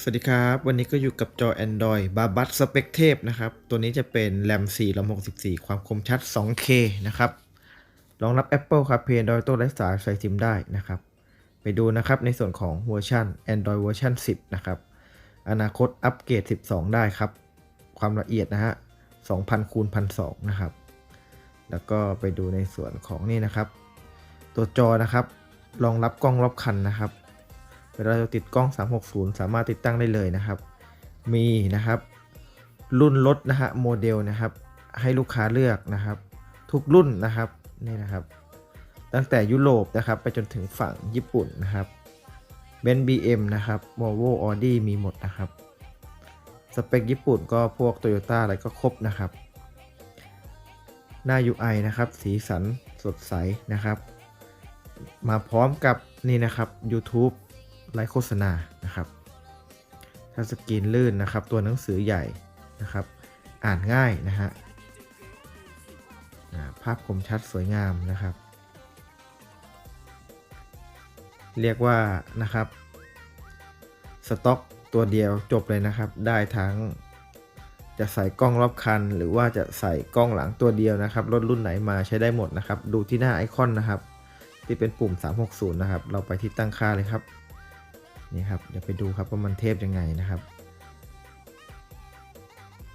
สวัสดีครับ วันนี้ก็อยู่กับจอ Android บาบัสสเปกเทพนะครับ ตัวนี้จะเป็น RAM 4 RAM 64 ความคมชัด 2K นะครับรองรับ Apple CarPlay Android Auto และสายใส่ซิมได้นะครับ ไปดูนะครับในส่วนของเวอร์ชัน Android เวอร์ชัน10 นะครับ อนาคตอัปเกรด 12 ได้ครับ ความละเอียดนะฮะ 2,000คูณ1,200 นะครับ แล้วก็ไปดูในส่วนของนี่นะครับ ตัวจอนะครับ รองรับกล้องรอบคันนะครับ เวลาเราติดกล้อง 360 สามารถติดตั้งได้เลยนะครับ มีนะครับ รุ่นรถนะฮะโมเดลนะครับ ให้ลูกค้าเลือกนะครับ ทุกรุ่นนะครับนี่นะครับ ตั้งแต่ยุโรปนะครับ ไปจนถึงฝั่งญี่ปุ่นนะครับเบนบีเอ็มนะครับ Volvo Audi มีหมดนะครับ สเปคญี่ปุ่นก็พวก Toyota อะไรก็ครบนะครับ หน้า UI นะครับ สีสันสดใสนะครับ มาพร้อมกับนี่นะครับ YouTube ไลฟ์โฆษณานะครับทัชสกรีนลื่นนะครับ ตัวหนังสือใหญ่นะครับ อ่านง่ายนะฮะภาพคมชัดสวยงามนะครับ เรียกว่านะครับสต็อกตัวเดียวจบเลยนะครับ ได้ทั้งจะใส่กล้องรอบคัน หรือว่าจะใส่กล้องหลังตัวเดียวนะครับรถรุ่นไหนมาใช้ได้หมดนะครับ ดูที่หน้าไอคอนนะครับ ที่เป็นปุ่ม 360 นะครับ เราไปที่ตั้งค่าเลยครับ นี่ครับเดี๋ยวไปดูครับว่ามันเทพยังไงนะครับ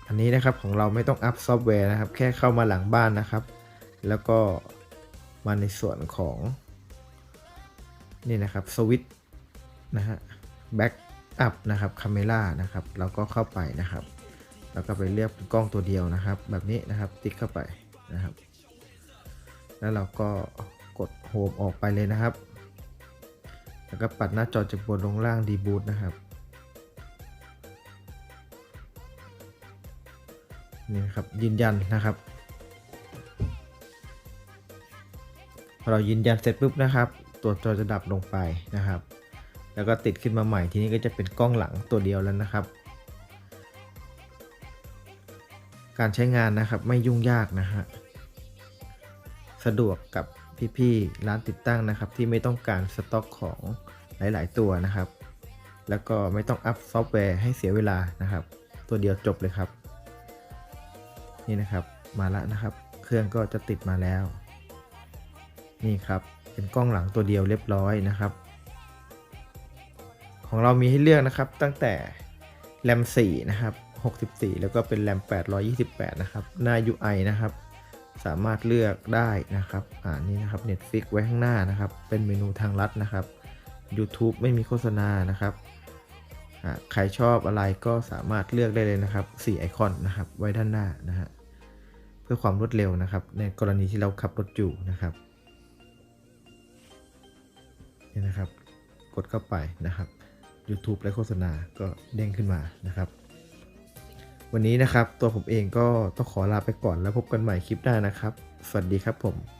อันนี้นะครับของเราไม่ต้องอัพซอฟต์แวร์นะครับ แค่เข้ามาหลังบ้านนะครับ แล้วก็มาในส่วนของ นี่นะครับสวิตนะฮะแบ็กอัพนะครับคาเมล่านะครับเราก็เข้าไปนะครับ แล้วก็ไปเลือกกล้องตัวเดียวนะครับ แบบนี้นะครับติ๊กเข้าไปนะครับ แล้วเราก็กดโฮมออกไปเลยนะครับ แล้วก็ปัดหน้าจอจากบนลงล่างดีบูตนะครับนี่นะครับยืนยันนะครับ พอเรายืนยันเสร็จปุ๊บนะครับ ตัวจอจะดับลงไปนะครับ แล้วก็ติดขึ้นมาใหม่ทีนี้ก็จะเป็นกล้องหลังตัวเดียวแล้วนะครับ การใช้งานนะครับไม่ยุ่งยากนะฮะสะดวกกับ พี่ๆร้านติดตั้งนะครับ ที่ไม่ต้องการสต็อกของหลาย ๆ ตัวนะครับ แล้วก็ไม่ต้องอัพซอฟต์แวร์ให้เสียเวลานะครับ ตัวเดียวจบเลยครับ นี่นะครับมาล้วนะครับ เครื่องก็จะติดมาแล้ว นี่ครับเป็นกล้องหลังตัวเดียวเรียบร้อยนะครับ ของเรามีให้เลือกนะครับตั้งแต่แรม4นะครับ64 แล้วก็เป็นแรม828 นะครับ หน้า UI นะครับ สามารถเลือกได้นะครับ อ่านี่นะครับ Netflix ไว้ข้างหน้านะครับ เป็นเมนูทางลัดนะครับ YouTube ไม่มีโฆษณานะครับใครชอบอะไรก็สามารถเลือกได้เลยนะครับ4ไอคอนนะครับ ไว้ด้านหน้านะฮะเพื่อความรวดเร็วนะครับ ในกรณีที่เราขับรถอยู่นะครับนี่นะครับ กดเข้าไปนะครับ YouTube และโฆษณาก็เด้งขึ้นมานะครับ วันนี้นะครับ ตัวผมเองก็ต้องขอลาไปก่อนแล้วพบกันใหม่คลิปหน้านะครับ สวัสดีครับผม